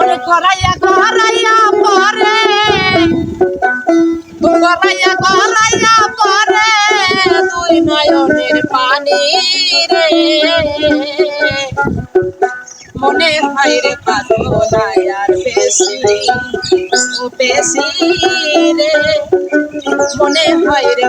মনে দুই নয়নের পানি রে। মনে হয় রে পালো আর বেশি বেশি রে। মনে হয় রে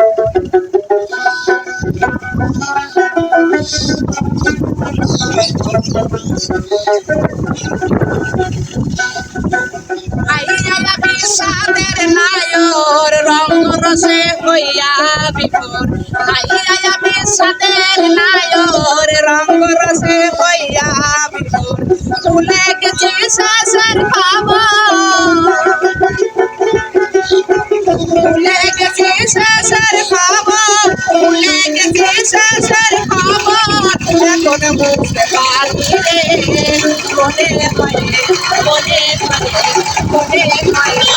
বিষাদের নায়র রঙ রসে হইয়া বিপর আইয়া বিষাদের নায়র রঙ রসে হইয়া বিপর তুলে গেছি শাসন পাবো মনে মনে মনে মনে হয় আইয়া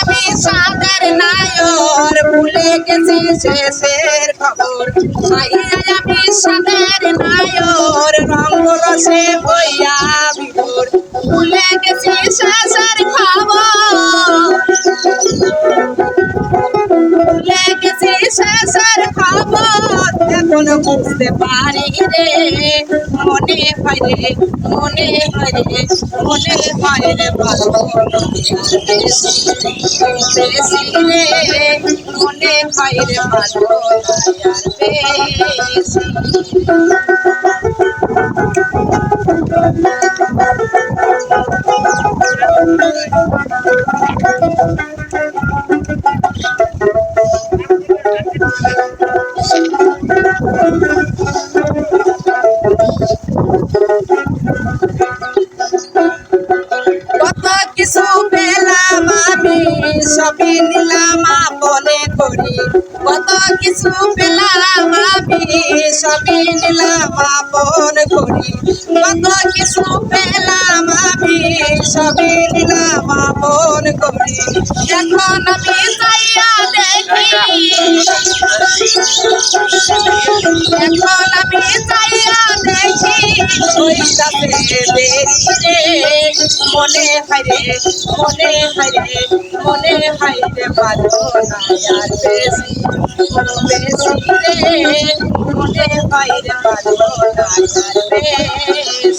আমি সাদের নায়র ভুলে গেছি শেষের খবর আমি সাদের নায়র রঙ রসে বইয়া বিভোর ভুলে গেছি শেষের খবর ভুলে গেছি শেষের খবর। এখন বুঝতে পারি রে মনে হয় রে, মনে হয় রে, মনে হয় রে ভালো রে, মনে হয় রে ভালো বেশি কত সবই নিলাম আপনে করি। কত কিছু পেলাম আমি সবই নিলাম আপন করি। কত কিছু পেলাম আমি সবই নিলাম আপন করি। এখন আমি চাইয়া দেখি। এখন আমি চাইয়া মনে হাইরে মনে হাইরে মনে হাইরে ভালো না আর বেশি বেশি রে মনে হাইরে ভালো না আর বেশি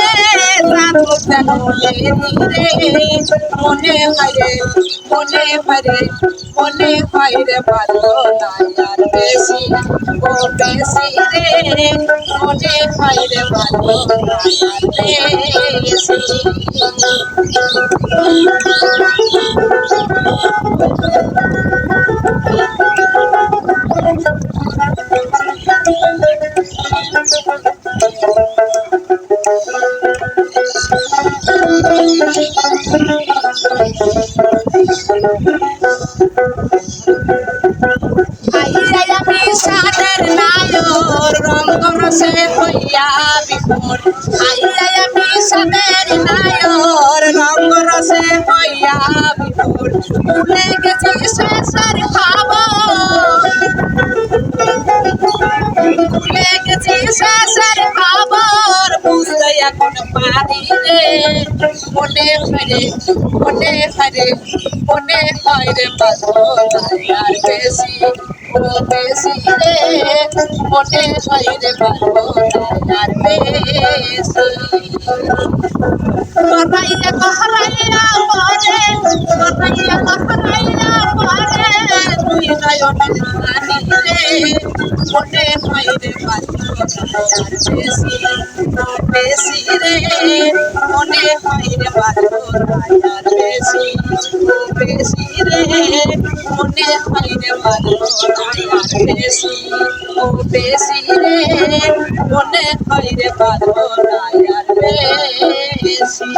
মনে হয় মনে হয় মনে হয় রে ভালো না আর বেশি ও বেশি রে মনে বেশি আইয়া আমি সাদের নায়র রঙ্গ রসে হইয়া বিপুর আইয়া আমি সাদের নায়র রঙ্গ রসে হইয়া বিপুর ভুলে গেছি শেষের খবর ভুলে গেছি শেষের এখন পারি রে মনে হরে মনে হরে মনে হয় রে আর বেশি বেশি রে মনে হয় রে আর বেশি। কথাইয়া কহরাইয়া পরে কথাইয়া কহরাইয়া পরে তুই রে রে বাজো আর বেশি রে মনে হয় রে বাজো আর বেশি বেশি রে মনে হয় রে বাজো আর বেশি ও বেশি রে মনে হয় রে বাজো আর বেশি